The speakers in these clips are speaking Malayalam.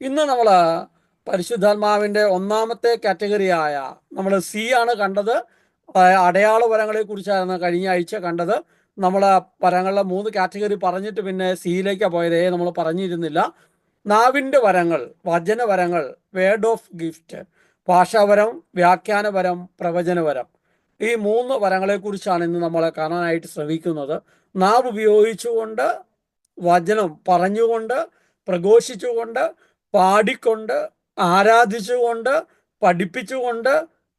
ഇന്ന് നമ്മൾ പരിശുദ്ധാത്മാവിന്റെ ഒന്നാമത്തെ കാറ്റഗറിയായ നമ്മൾ സി ആണ് കണ്ടത്. അടയാളപരങ്ങളെ കുറിച്ചാണ് കഴിഞ്ഞ ആഴ്ച കണ്ടത്. നമ്മൾ വരങ്ങളുടെ മൂന്ന് കാറ്റഗറി പറഞ്ഞിട്ട് പിന്നെ സിയിലേക്കാണ് പോയത്. നമ്മൾ പറഞ്ഞിരുന്നില്ല. നാവിന്റെ വരങ്ങൾ വചനവരങ്ങൾ വേർഡ് ഓഫ് ഗിഫ്റ്റ് ഭാഷാവരം വ്യാഖ്യാനപരം പ്രവചനവരം ഈ മൂന്ന് വരങ്ങളെക്കുറിച്ചാണ് ഇന്ന് നമ്മൾ കാണാനായിട്ട് ശ്രമിക്കുന്നത്. നാവ് ഉപയോഗിച്ചുകൊണ്ട് വചനം പറഞ്ഞുകൊണ്ട് പ്രഘോഷിച്ചുകൊണ്ട് പാടിക്കൊണ്ട് ആരാധിച്ചുകൊണ്ട് പഠിപ്പിച്ചുകൊണ്ട്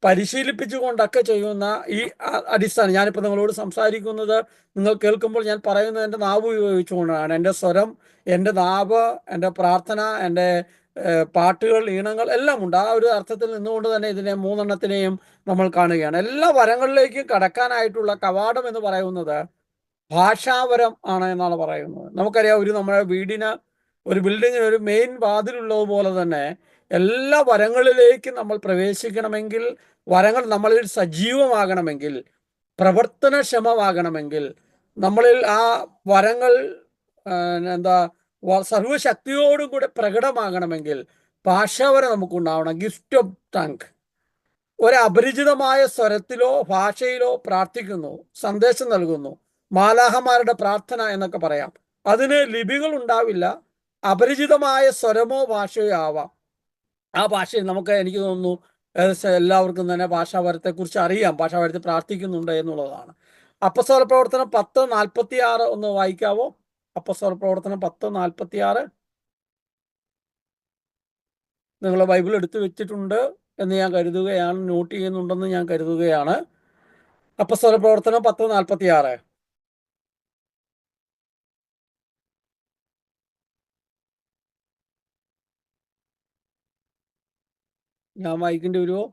പരിശീലിപ്പിച്ചുകൊണ്ടൊക്കെ ചെയ്യുന്ന ഈ അടിസ്ഥാനം. ഞാനിപ്പോൾ നിങ്ങളോട് സംസാരിക്കുന്നത് നിങ്ങൾ കേൾക്കുമ്പോൾ ഞാൻ പറയുന്നത് എന്റെ നാവ് ഉപയോഗിച്ചുകൊണ്ടാണ്. എന്റെ സ്വരം എന്റെ നാവ് എന്റെ പ്രാർത്ഥന എന്റെ പാട്ടുകൾ ഈണങ്ങൾ എല്ലാം ഉണ്ട്. ആ ഒരു അർത്ഥത്തിൽ നിന്നുകൊണ്ട് തന്നെ ഇതിനെ മൂന്നെണ്ണത്തിനെയും നമ്മൾ കാണുകയാണ്. എല്ലാ വരങ്ങളിലേക്കും കടക്കാനായിട്ടുള്ള കവാടം എന്ന് പറയുന്നത് ഭാഷാവരം ആണ് എന്നാണ് പറയുന്നത്. നമുക്കറിയാം ഒരു നമ്മുടെ വീടിന് ഒരു ബിൽഡിങ്ങിന് ഒരു മെയിൻ വാതിലുള്ളത് പോലെ തന്നെ എല്ലാ വരങ്ങളിലേക്കും നമ്മൾ പ്രവേശിക്കണമെങ്കിൽ വരങ്ങൾ നമ്മളിൽ സജീവമാകണമെങ്കിൽ പ്രവർത്തനക്ഷമമാകണമെങ്കിൽ നമ്മളിൽ ആ വരങ്ങൾ എന്താ സർവശക്തിയോടും കൂടെ പ്രകടമാകണമെങ്കിൽ ഭാഷാവരം നമുക്കുണ്ടാവണം. ഗിഫ്റ്റ് ഓഫ് ടങ്ക് ഒരു അപരിചിതമായ സ്വരത്തിലോ ഭാഷയിലോ പ്രാർത്ഥിക്കുന്നു സന്ദേശം നൽകുന്നു മാലാഹമാരുടെ പ്രാർത്ഥന എന്നൊക്കെ പറയാം. അതിന് ലിപികൾ ഉണ്ടാവില്ല. അപരിചിതമായ സ്വരമോ ഭാഷയോ ആവാം ആ ഭാഷയിൽ നമുക്ക് എനിക്ക് തോന്നുന്നു എല്ലാവർക്കും തന്നെ ഭാഷാവരത്തെക്കുറിച്ച് അറിയാം. ഭാഷാപരത്തിൽ പ്രാർത്ഥിക്കുന്നുണ്ട് എന്നുള്ളതാണ്. അപ്പസ്വര പ്രവർത്തനം പത്ത് നാൽപ്പത്തി ആറ് ഒന്ന് വായിക്കാവോ? അപ്പസ്വര പ്രവർത്തനം പത്ത് നാൽപ്പത്തി ആറ് നിങ്ങൾ ബൈബിൾ എടുത്തു വെച്ചിട്ടുണ്ട് എന്ന് ഞാൻ കരുതുകയാണ് നോട്ട് ചെയ്യുന്നുണ്ടെന്ന് ഞാൻ കരുതുകയാണ്. അപ്പസ്വര പ്രവർത്തനം പത്ത് നാൽപ്പത്തി ആറ് ഞാൻ വായിക്കേണ്ടി വരുമോ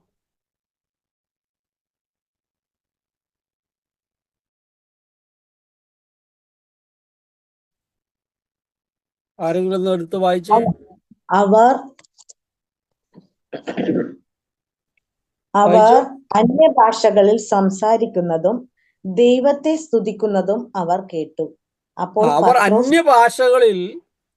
ആരെങ്കിലും ഒന്ന് എടുത്ത് വായിച്ചു അവർ അവർ? അന്യഭാഷകളിൽ സംസാരിക്കുന്നതും ദൈവത്തെ സ്തുതിക്കുന്നതും അവർ കേട്ടു അപ്പോൾ അവർ അന്യഭാഷകളിൽ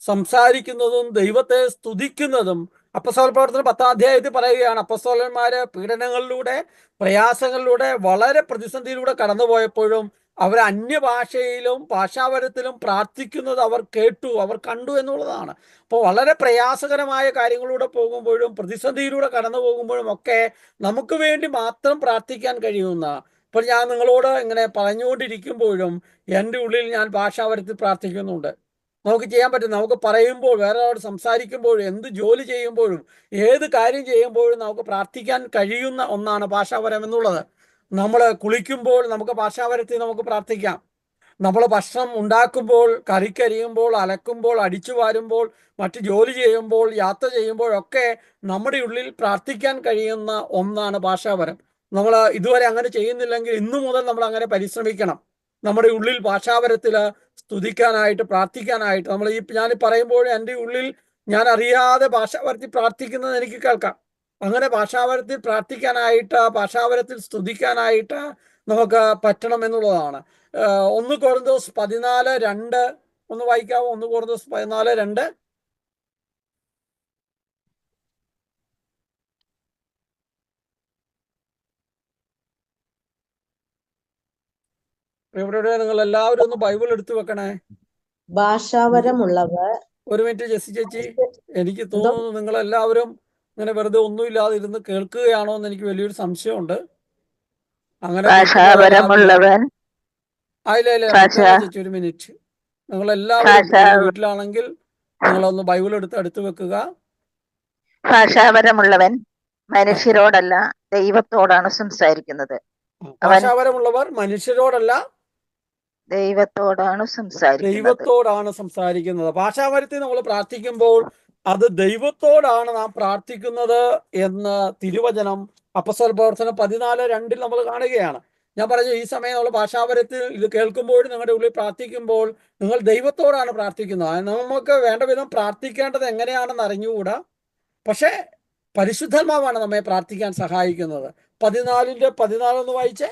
സംസാരിക്കുന്നതും ദൈവത്തെ സ്തുതിക്കുന്നതും അപ്പസ്തോല പ്രവർത്തനം പത്താം അധ്യായത്തിൽ പറയുകയാണ് അപ്പസ്തോലന്മാര് പീഡനങ്ങളിലൂടെ പ്രയാസങ്ങളിലൂടെ വളരെ പ്രതിസന്ധിയിലൂടെ കടന്നുപോയപ്പോഴും അവർ അന്യഭാഷയിലും ഭാഷാവരത്തിലും പ്രാർത്ഥിക്കുന്നത് അവർ കേട്ടു അവർ കണ്ടു എന്നുള്ളതാണ്. അപ്പോൾ വളരെ പ്രയാസകരമായ കാര്യങ്ങളിലൂടെ പോകുമ്പോഴും പ്രതിസന്ധിയിലൂടെ കടന്നു പോകുമ്പോഴും ഒക്കെ നമുക്ക് വേണ്ടി മാത്രം പ്രാർത്ഥിക്കാൻ കഴിയുന്ന ഇപ്പോൾ ഞാൻ നിങ്ങളോട് ഇങ്ങനെ പറഞ്ഞുകൊണ്ടിരിക്കുമ്പോഴും എന്റെ ഉള്ളിൽ ഞാൻ ഭാഷാവരത്തിൽ പ്രാർത്ഥിക്കുന്നുണ്ട്. നമുക്ക് ചെയ്യാൻ പറ്റും. നമുക്ക് പറയുമ്പോൾ വേറെ ഒരാളോട് സംസാരിക്കുമ്പോഴും എന്ത് ജോലി ചെയ്യുമ്പോഴും ഏത് കാര്യം ചെയ്യുമ്പോഴും നമുക്ക് പ്രാർത്ഥിക്കാൻ കഴിയുന്ന ഒന്നാണ് ഭാഷാപരം എന്നുള്ളത്. നമ്മൾ കുളിക്കുമ്പോൾ നമുക്ക് ഭാഷാപരത്തിൽ നമുക്ക് പ്രാർത്ഥിക്കാം. നമ്മൾ ഭക്ഷണം ഉണ്ടാക്കുമ്പോൾ കറിക്കരിയുമ്പോൾ അലക്കുമ്പോൾ അടിച്ചു വാരുമ്പോൾ മറ്റ് ജോലി ചെയ്യുമ്പോൾ യാത്ര ചെയ്യുമ്പോഴൊക്കെ നമ്മുടെ ഉള്ളിൽ പ്രാർത്ഥിക്കാൻ കഴിയുന്ന ഒന്നാണ് ഭാഷാപരം. നമ്മൾ ഇതുവരെ അങ്ങനെ ചെയ്യുന്നില്ലെങ്കിൽ ഇന്നു മുതൽ നമ്മൾ അങ്ങനെ പരിശ്രമിക്കണം. നമ്മുടെ ഉള്ളിൽ ഭാഷാവരത്തിൽ സ്തുതിക്കാനായിട്ട് പ്രാർത്ഥിക്കാനായിട്ട്. നമ്മൾ ഈ ഞാൻ പറയുമ്പോൾ എന്റെ ഉള്ളിൽ ഞാൻ അറിയാതെ ഭാഷാപരത്തിൽ പ്രാർത്ഥിക്കുന്നത് എനിക്ക് കേൾക്കാം. അങ്ങനെ ഭാഷാപരത്തിൽ പ്രാർത്ഥിക്കാനായിട്ട് ഭാഷാപരത്തിൽ സ്തുതിക്കാനായിട്ട് നമുക്ക് പറ്റണം എന്നുള്ളതാണ്. ഒന്ന് ദിവസം പതിനാല് രണ്ട് ഒന്ന് വായിക്കാവോ? ഒന്ന് കോറിന്തോസ് പതിനാല് രണ്ട് ഇവിടെ നിങ്ങൾ എല്ലാവരും ഒന്ന് ബൈബിൾ എടുത്തു വെക്കണേ. ഭാഷാപരമുള്ളവർ ഒരു മിനിറ്റ് ജെസ്സി ചേച്ചി എനിക്ക് തോന്നുന്നു നിങ്ങൾ എല്ലാവരും ഇങ്ങനെ വെറുതെ ഒന്നുമില്ലാതെ ഇരുന്ന് കേൾക്കുകയാണോ എന്ന് എനിക്ക് വലിയൊരു സംശയമുണ്ട്. അങ്ങനെ ചേച്ചി ഒരു മിനിറ്റ്. നിങ്ങൾ എല്ലാവരും വീട്ടിലാണെങ്കിൽ നിങ്ങളൊന്ന് ബൈബിൾ എടുത്ത് അടുത്ത് വെക്കുക. ഭാഷാപരമുള്ളവൻ മനുഷ്യരോടല്ല ദൈവത്തോടാണ് സംസാരിക്കുന്നത്. ഭാഷാപരമുള്ളവർ മനുഷ്യരോടല്ല ദൈവത്തോടാണ് സംസാരിക്കുന്നത്. ദൈവത്തോടാണ് സംസാരിക്കുന്നത്. ഭാഷാപരത്തിൽ നമ്മൾ പ്രാർത്ഥിക്കുമ്പോൾ അത് ദൈവത്തോടാണ് നാം പ്രാർത്ഥിക്കുന്നത് എന്ന് തിരുവചനം അപ്പസ്വൽ പ്രവർത്തനം പതിനാല് രണ്ടിൽ നമ്മൾ കാണുകയാണ്. ഞാൻ പറഞ്ഞു ഈ സമയം നമ്മൾ ഭാഷാപരത്തിൽ ഇത് കേൾക്കുമ്പോൾ നിങ്ങളുടെ ഉള്ളിൽ പ്രാർത്ഥിക്കുമ്പോൾ നിങ്ങൾ ദൈവത്തോടാണ് പ്രാർത്ഥിക്കുന്നത്. നമുക്ക് വേണ്ട വിധം പ്രാർത്ഥിക്കേണ്ടത് എങ്ങനെയാണെന്ന് അറിഞ്ഞുകൂടാ. പക്ഷേ പരിശുദ്ധാത്മാവാണ് നമ്മെ പ്രാർത്ഥിക്കാൻ സഹായിക്കുന്നത്. പതിനാലിന്റെ പതിനാലൊന്ന് വായിച്ചേ.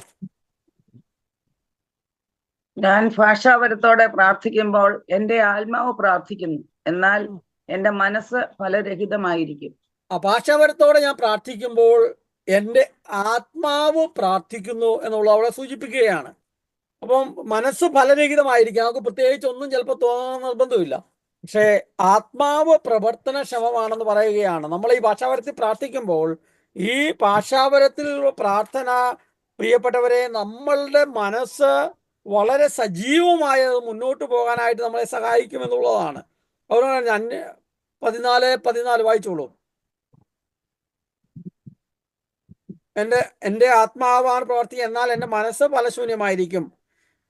ഞാൻ ഭാഷാപരത്തോടെ പ്രാർത്ഥിക്കുമ്പോൾ എന്റെ ആത്മാവ് പ്രാർത്ഥിക്കുന്നു. എന്നാൽ എന്റെ മനസ്സ് ഫലരഹിതമായിരിക്കും. ഭാഷാപരത്തോടെ ഞാൻ പ്രാർത്ഥിക്കുമ്പോൾ എന്റെ ആത്മാവ് പ്രാർത്ഥിക്കുന്നു എന്നുള്ളത് അവളെ സൂചിപ്പിക്കുകയാണ്. അപ്പം മനസ്സ് ഫലരഹിതമായിരിക്കും. നമുക്ക് പ്രത്യേകിച്ച് ഒന്നും ചിലപ്പോൾ തോന്നാൻ നിർബന്ധമില്ല. പക്ഷേ ആത്മാവ് പ്രവർത്തനക്ഷമമാണെന്ന് പറയുകയാണ്. നമ്മൾ ഈ ഭാഷാപരത്തിൽ പ്രാർത്ഥിക്കുമ്പോൾ ഈ ഭാഷാപരത്തിലുള്ള പ്രാർത്ഥന പ്രിയപ്പെട്ടവരെ നമ്മളുടെ മനസ്സ് വളരെ സജീവമായ മുന്നോട്ട് പോകാനായിട്ട് നമ്മളെ സഹായിക്കുമെന്നുള്ളതാണ്. അതുകൊണ്ടാണ് ഞാൻ പതിനാല് പതിനാല് വായിച്ചോളൂ. എന്റെ എന്റെ ആത്മാവാണ് പ്രവർത്തി എന്നാൽ എന്റെ മനസ്സ് ഫലശൂന്യമായിരിക്കും.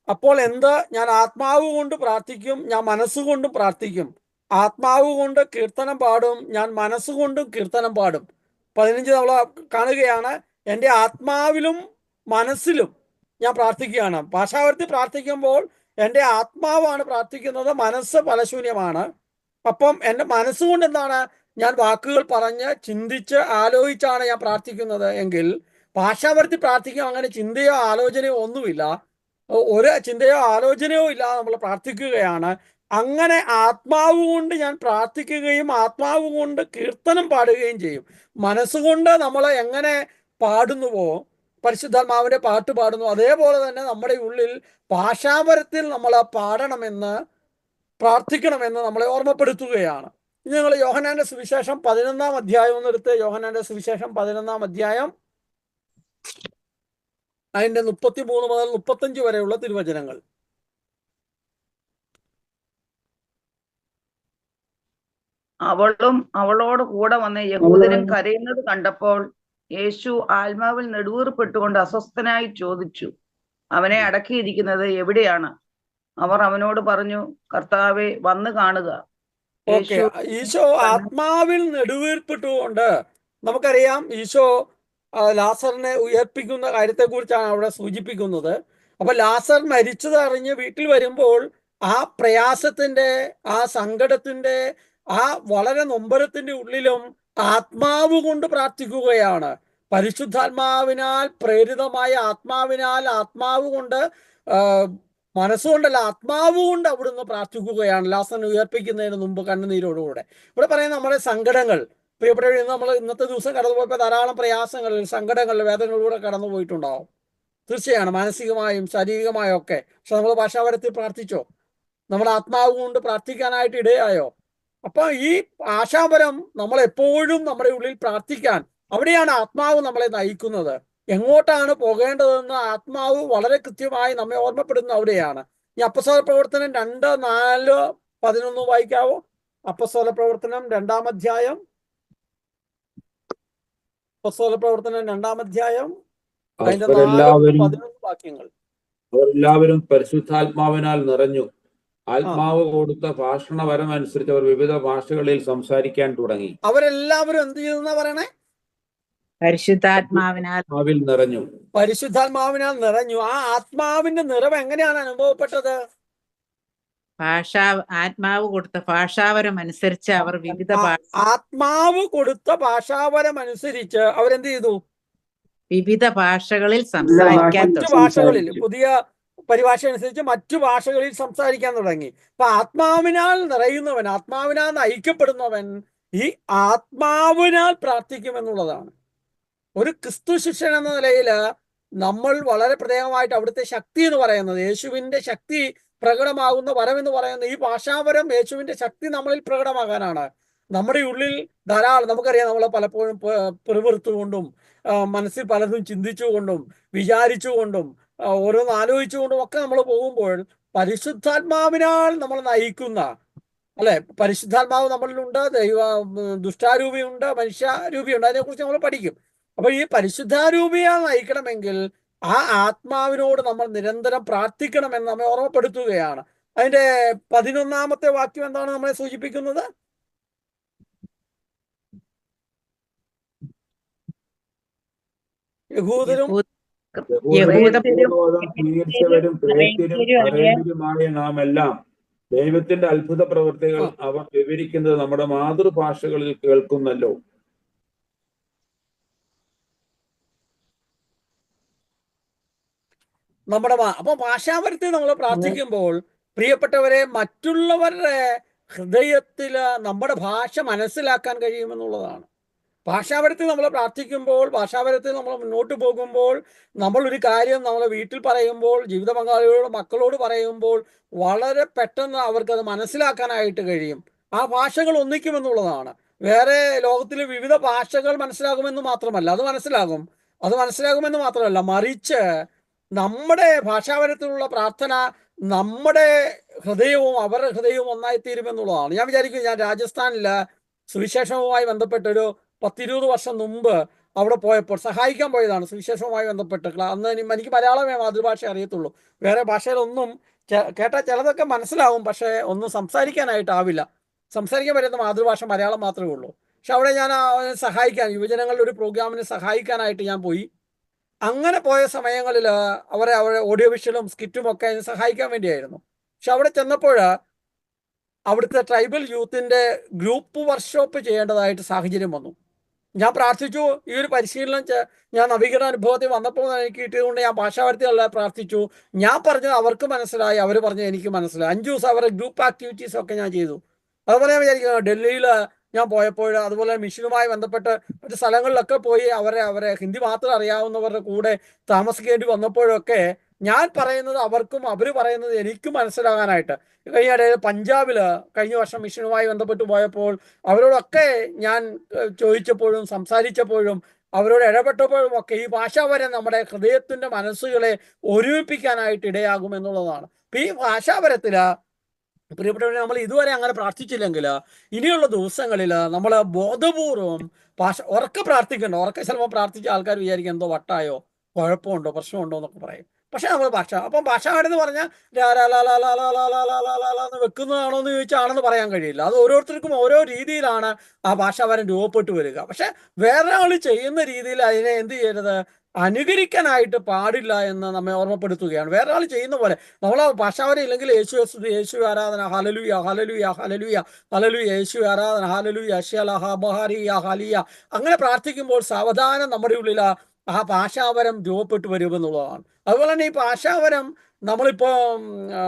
അപ്പോൾ എന്ത്? ഞാൻ ആത്മാവ് കൊണ്ട് പ്രാർത്ഥിക്കും ഞാൻ മനസ്സുകൊണ്ടും പ്രാർത്ഥിക്കും. ആത്മാവ് കൊണ്ട് കീർത്തനം പാടും ഞാൻ മനസ്സുകൊണ്ടും കീർത്തനം പാടും. പതിനഞ്ച് നമ്മൾ കാണുകയാണ് എന്റെ ആത്മാവിലും മനസ്സിലും ഞാൻ പ്രാർത്ഥിക്കുകയാണ്. ഭാഷാവർത്തി പ്രാർത്ഥിക്കുമ്പോൾ എന്റെ ആത്മാവാണ് പ്രാർത്ഥിക്കുന്നത്. മനസ്സ് ഫലശൂന്യമാണ്. അപ്പം എന്റെ മനസ്സുകൊണ്ട് എന്താണ് ഞാൻ വാക്കുകൾ പറഞ്ഞ് ചിന്തിച്ച് ആലോചിച്ചാണ് ഞാൻ പ്രാർത്ഥിക്കുന്നത് എങ്കിൽ ഭാഷാവർത്തി പ്രാർത്ഥിക്കും അങ്ങനെ ചിന്തയോ ആലോചനയോ ഒന്നുമില്ല. ഒരു ചിന്തയോ ആലോചനയോ ഇല്ലാതെ നമ്മൾ പ്രാർത്ഥിക്കുകയാണ്. അങ്ങനെ ആത്മാവ് കൊണ്ട് ഞാൻ പ്രാർത്ഥിക്കുകയും ആത്മാവ് കൊണ്ട് കീർത്തനം പാടുകയും ചെയ്യും. മനസ്സുകൊണ്ട് നമ്മൾ എങ്ങനെ പാടുന്നുവോ പരിശുദ്ധാത്മാവിന്റെ പാട്ട് പാടുന്നു. അതേപോലെ തന്നെ നമ്മുടെ ഉള്ളിൽ ഭാഷാപരത്തിൽ നമ്മൾ പാടണമെന്ന് പ്രാർത്ഥിക്കണമെന്ന് നമ്മളെ ഓർമ്മപ്പെടുത്തുകയാണ്. ഞങ്ങൾ യോഹനാന്റെ സുവിശേഷം പതിനൊന്നാം അധ്യായം എന്നെടുത്ത് യോഹനാന്റെ സുവിശേഷം പതിനൊന്നാം അധ്യായം അതിന്റെ മുപ്പത്തി മൂന്ന് മുതൽ മുപ്പത്തഞ്ച് വരെയുള്ള തിരുവചനങ്ങൾ. അവളും അവളോട് കൂടെ വന്ന് യഹൂദരും കരയുന്നത് കണ്ടപ്പോൾ യേശു ആത്മാവിൽ നെടുവീർപ്പെട്ടുകൊണ്ട് അസ്വസ്ഥനായി ചോദിച്ചു അവനെ അടക്കിയിരിക്കുന്നത് എവിടെയാണ്? അവർ അവനോട് പറഞ്ഞു കർത്താവെ വന്ന് കാണുക. ഈശോ ആത്മാവിൽ നെടുവീർപ്പെട്ടുകൊണ്ട് നമുക്കറിയാം ഈശോ ലാസറിനെ ഉയർപ്പിക്കുന്ന കാര്യത്തെ കുറിച്ചാണ് അവിടെ സൂചിപ്പിക്കുന്നത്. അപ്പൊ ലാസർ മരിച്ചത് അറിഞ്ഞ് വീട്ടിൽ വരുമ്പോൾ ആ പ്രയാസത്തിന്റെ ആ സങ്കടത്തിന്റെ ആ വളരെ നൊമ്പരത്തിന്റെ ഉള്ളിലും ആത്മാവ് കൊണ്ട് പ്രാർത്ഥിക്കുകയാണ്. പരിശുദ്ധാത്മാവിനാൽ പ്രേരിതമായ ആത്മാവിനാൽ ആത്മാവ് കൊണ്ട് മനസ്സുകൊണ്ടല്ല ആത്മാവ് കൊണ്ട് അവിടുന്ന് പ്രാർത്ഥിക്കുകയാണ്. ലാസൻ ഉയർപ്പിക്കുന്നതിന് മുമ്പ് കണ്ണുനീരോടുകൂടെ. ഇവിടെ പറയുന്ന നമ്മുടെ സങ്കടങ്ങൾ. പ്രിയപ്പെട്ടവർ ഇന്ന് നമ്മൾ ഇന്നത്തെ ദിവസം കടന്നുപോയപ്പോൾ ധാരാളം പ്രയാസങ്ങളിൽ സങ്കടങ്ങളിൽ വേദനകളിലൂടെ കടന്നു പോയിട്ടുണ്ടാവും തീർച്ചയാണ് മാനസികമായും ശാരീരികമായും ഒക്കെ. പക്ഷെ നമ്മൾ ഭാഷാപരത്തിൽ പ്രാർത്ഥിച്ചോ? നമ്മുടെ ആത്മാവ് കൊണ്ട് പ്രാർത്ഥിക്കാനായിട്ട് ഇടയായോ? അപ്പൊ ഈ ആശാപരം നമ്മൾ എപ്പോഴും നമ്മുടെ ഉള്ളിൽ പ്രാർത്ഥിക്കാൻ അവിടെയാണ് ആത്മാവ് നമ്മളെ നയിക്കുന്നത്. എങ്ങോട്ടാണ് പോകേണ്ടതെന്ന് ആത്മാവ് വളരെ കൃത്യമായി നമ്മെ ഓർമ്മപ്പെടുന്ന അവിടെയാണ്. ഈ അപ്പസ്വല പ്രവർത്തനം രണ്ട് നാല് പതിനൊന്ന് വായിക്കാവോ? അപ്പസ്വല പ്രവർത്തനം രണ്ടാം അധ്യായം. അപ്പസ്വല പ്രവർത്തനം രണ്ടാം അധ്യായം. അതിന്റെ നാല് പതിനൊന്ന് വാക്യങ്ങൾ. അവരെല്ലാവരും പരിശുദ്ധാത്മാവിനാൽ നിറഞ്ഞു. ആത്മാവ് കൊടുത്ത ഭാഷണവരം അനുസരിച്ച് അവർ വിവിധ ഭാഷകളിൽ സംസാരിക്കാൻ തുടങ്ങി. അവരെല്ലാവരും എന്ത് ചെയ്തെന്നാ പറയണേ? പരിശുദ്ധാത്മാവിനാൽ. നിറഞ്ഞു. പരിശുദ്ധാത്മാവിനാൽ നിറഞ്ഞു. ആ ആത്മാവിന്റെ നിറവ് എങ്ങനെയാണ് അനുഭവപ്പെട്ടത്? ഭാഷ ആത്മാവ് കൊടുത്ത ഭാഷാവരം അനുസരിച്ച് അവർ വിവിധ ഭാഷ ആത്മാവ് കൊടുത്ത ഭാഷാവരം അനുസരിച്ച് അവരെന്ത് ചെയ്തു? വിവിധ ഭാഷകളിൽ സംസാരിക്കാൻ തുടങ്ങി. ഭാഷകളിൽ പുതിയ പരിഭാഷ അനുസരിച്ച് മറ്റു ഭാഷകളിൽ സംസാരിക്കാൻ തുടങ്ങി. അപ്പൊ ആത്മാവിനാൽ നിറയുന്നവൻ ആത്മാവിനാൽ നയിക്കപ്പെടുന്നവൻ ഈ ആത്മാവിനാൽ പ്രാർത്ഥിക്കുമെന്നുള്ളതാണ്. ഒരു ക്രിസ്തു ശിഷ്യൻ എന്ന നിലയിൽ നമ്മൾ വളരെ പ്രത്യേകമായിട്ട് അവിടുത്തെ ശക്തി എന്ന് പറയുന്നത് യേശുവിന്റെ ശക്തി പ്രകടമാകുന്ന വരം എന്ന് പറയുന്ന ഈ ഭാഷാവരം യേശുവിന്റെ ശക്തി നമ്മളിൽ പ്രകടമാകാനാണ്. നമ്മുടെ ഉള്ളിൽ ധാരാളം നമുക്കറിയാം നമ്മൾ പലപ്പോഴും പ്രവൃത്തുകൊണ്ടും മനസ്സിൽ പലതും ചിന്തിച്ചുകൊണ്ടും വിചാരിച്ചുകൊണ്ടും ഓരോന്ന് ആലോചിച്ചുകൊണ്ടും ഒക്കെ നമ്മൾ പോകുമ്പോൾ പരിശുദ്ധാത്മാവിനാൽ നമ്മൾ നയിക്കുന്ന അല്ലെ? പരിശുദ്ധാത്മാവ് നമ്മളിലുണ്ട് ദൈവ ദുഷ്ടാരൂപിയുണ്ട് മനുഷ്യരൂപിയുണ്ട് അതിനെക്കുറിച്ച് നമ്മൾ പഠിക്കും. അപ്പൊ ഈ പരിശുദ്ധാരൂപിയാൽ നയിക്കണമെങ്കിൽ ആ ആത്മാവിനോട് നമ്മൾ നിരന്തരം പ്രാർത്ഥിക്കണമെന്ന് നമ്മെ ഓർമ്മപ്പെടുത്തുകയാണ്. അതിന്റെ പതിനൊന്നാമത്തെ വാക്യം എന്താണ് നമ്മളെ സൂചിപ്പിക്കുന്നത്? യഹൂദരും നാം എല്ലാം ദൈവത്തിന്റെ അത്ഭുത പ്രവൃത്തികൾ അവർ വിവരിക്കുന്നത് നമ്മുടെ മാതൃഭാഷകളിൽ കേൾക്കുന്നല്ലോ. നമ്മുടെ അപ്പൊ ഭാഷാപരത്തിൽ നമ്മൾ പ്രാർത്ഥിക്കുമ്പോൾ പ്രിയപ്പെട്ടവരെ മറ്റുള്ളവരുടെ ഹൃദയത്തിൽ നമ്മുടെ ഭാഷ മനസ്സിലാക്കാൻ കഴിയുമെന്നുള്ളതാണ്. ഭാഷാപരത്തിൽ നമ്മൾ പ്രാർത്ഥിക്കുമ്പോൾ ഭാഷാപരത്തിൽ നമ്മൾ മുന്നോട്ട് പോകുമ്പോൾ നമ്മൾ ഒരു കാര്യം നമ്മളെ വീട്ടിൽ പറയുമ്പോൾ ജീവിത പങ്കാളികളോട് മക്കളോട് പറയുമ്പോൾ വളരെ പെട്ടെന്ന് അവർക്കത് മനസ്സിലാക്കാനായിട്ട് കഴിയും. ആ ഭാഷകൾ ഒന്നിക്കുമെന്നുള്ളതാണ്. വേറെ ലോകത്തിലെ വിവിധ ഭാഷകൾ മനസ്സിലാകുമെന്ന് മാത്രമല്ല അത് മനസ്സിലാകും. അത് മനസ്സിലാകുമെന്ന് മാത്രമല്ല മറിച്ച് നമ്മുടെ ഭാഷാപരത്തിലുള്ള പ്രാർത്ഥന നമ്മുടെ ഹൃദയവും അവരുടെ ഹൃദയവും ഒന്നായി തീരുമെന്നുള്ളതാണ് ഞാൻ വിചാരിക്കും ഞാൻ രാജസ്ഥാനിൽ സുവിശേഷവുമായി ബന്ധപ്പെട്ടൊരു പത്തിരുപത് വർഷം മുമ്പ് അവിടെ പോയപ്പോൾ സഹായിക്കാൻ പോയതാണ്. സുവിശേഷവുമായി ബന്ധപ്പെട്ട് അന്ന് എനിക്ക് മലയാളമേ മാതൃഭാഷ അറിയത്തുള്ളൂ. വേറെ ഭാഷയിലൊന്നും കേട്ടാൽ ചിലതൊക്കെ മനസ്സിലാവും പക്ഷേ ഒന്നും സംസാരിക്കാനായിട്ടാവില്ല. സംസാരിക്കാൻ പറ്റുന്ന മാതൃഭാഷ മലയാളം മാത്രമേ ഉള്ളൂ. പക്ഷെ അവിടെ ഞാൻ സഹായിക്കാൻ യുവജനങ്ങളുടെ ഒരു പ്രോഗ്രാമിനെ സഹായിക്കാനായിട്ട് ഞാൻ പോയി. അങ്ങനെ പോയ സമയങ്ങളിൽ അവരെ അവരെ ഓഡിയോ വിഷ്വലും സ്കിറ്റും ഒക്കെ സഹായിക്കാൻ വേണ്ടിയായിരുന്നു. പക്ഷെ അവിടെ ചെന്നപ്പോൾ അവിടുത്തെ ട്രൈബൽ യൂത്തിന്റെ ഗ്രൂപ്പ് വർക്ക്ഷോപ്പ് ചെയ്യേണ്ടതായിട്ട് സാഹചര്യം വന്നു. ഞാൻ പ്രാർത്ഥിച്ചു. ഈ ഒരു പരിശീലനം ഞാൻ നവീകരണ അനുഭവത്തിൽ വന്നപ്പോൾ എനിക്ക് കിട്ടിയതുകൊണ്ട് ഞാൻ ഭാഷാവർത്തിയല്ല പ്രാർത്ഥിച്ചു. ഞാൻ പറഞ്ഞത് അവർക്ക് മനസ്സിലായി അവർ പറഞ്ഞത് എനിക്ക് മനസ്സിലായി. അഞ്ചു ദിവസം അവരുടെ ഗ്രൂപ്പ് ആക്ടിവിറ്റീസ് ഒക്കെ ഞാൻ ചെയ്തു. അതുപോലെ ഞാൻ വിചാരിക്കുന്നത് ഡൽഹിയിൽ ഞാൻ പോയപ്പോൾ അതുപോലെ മിഷനുമായി ബന്ധപ്പെട്ട് മറ്റു സ്ഥലങ്ങളിലൊക്കെ പോയി അവരെ അവരെ ഹിന്ദി മാത്രം അറിയാവുന്നവരുടെ കൂടെ താമസിക്കേണ്ടി വന്നപ്പോഴൊക്കെ ഞാൻ പറയുന്നത് അവർക്കും അവർ പറയുന്നത് എനിക്കും മനസ്സിലാകാനായിട്ട്. കഴിഞ്ഞ പഞ്ചാബിൽ കഴിഞ്ഞ വർഷം മിഷനുമായി ബന്ധപ്പെട്ട് പോയപ്പോൾ അവരോടൊക്കെ ഞാൻ ചോദിച്ചപ്പോഴും സംസാരിച്ചപ്പോഴും അവരോട് ഇടപെട്ടപ്പോഴും ഒക്കെ ഈ ഭാഷ വരെ നമ്മുടെ ഹൃദയത്തിന്റെ മനസ്സുകളെ ഒരുമിപ്പിക്കാനായിട്ട് ഇടയാകും എന്നുള്ളതാണ്. അപ്പൊ ഈ ഭാഷാപരത്തിൽ പ്രിയപ്പെട്ടവരെ നമ്മൾ ഇതുവരെ അങ്ങനെ പ്രാർത്ഥിച്ചില്ലെങ്കിൽ ഇനിയുള്ള ദിവസങ്ങളിൽ നമ്മൾ ബോധപൂർവം ഭാഷ ഉറക്കെ പ്രാർത്ഥിക്കണ്ട. ഉറക്കെ ചിലപ്പോൾ പ്രാർത്ഥിച്ച ആൾക്കാർ വിചാരിക്കും എന്തോ വട്ടായോ കുഴപ്പമുണ്ടോ പ്രശ്നമുണ്ടോ എന്നൊക്കെ പറയും. പക്ഷേ നമ്മൾ ഭാഷ അപ്പം ഭാഷാഹാടെന്ന് പറഞ്ഞാൽ എന്ന് വെക്കുന്നതാണോ എന്ന് ചോദിച്ചാണെന്ന് പറയാൻ കഴിയില്ല അത് ഓരോരുത്തർക്കും ഓരോ രീതിയിലാണ് ആ ഭാഷാപരം രൂപപ്പെട്ടു വരിക പക്ഷെ വേറൊരാൾ ചെയ്യുന്ന രീതിയിൽ അതിനെ എന്ത് ചെയ്യരുത് അനുകരിക്കാനായിട്ട് പാടില്ല എന്ന് നമ്മെ ഓർമ്മപ്പെടുത്തുകയാണ് വേറെ ആൾ ചെയ്യുന്ന പോലെ നമ്മൾ ഭാഷാവരെ ഇല്ലെങ്കിൽ യേശു യേശു ആരാധന ഹലലുയ ഹലലുയ ഹലലുയ ഹലലു യേശു ആരാധന ഹലലുയ ഹലിയ അങ്ങനെ പ്രാർത്ഥിക്കുമ്പോൾ സാവധാനം നമ്മുടെ ഉള്ളിൽ ആ- ഭാഷാവരം രൂപപ്പെട്ടു വരുമെന്നുള്ളതാണ് അതുപോലെ തന്നെ ഈ ഭാഷാവരം നമ്മളിപ്പോൾ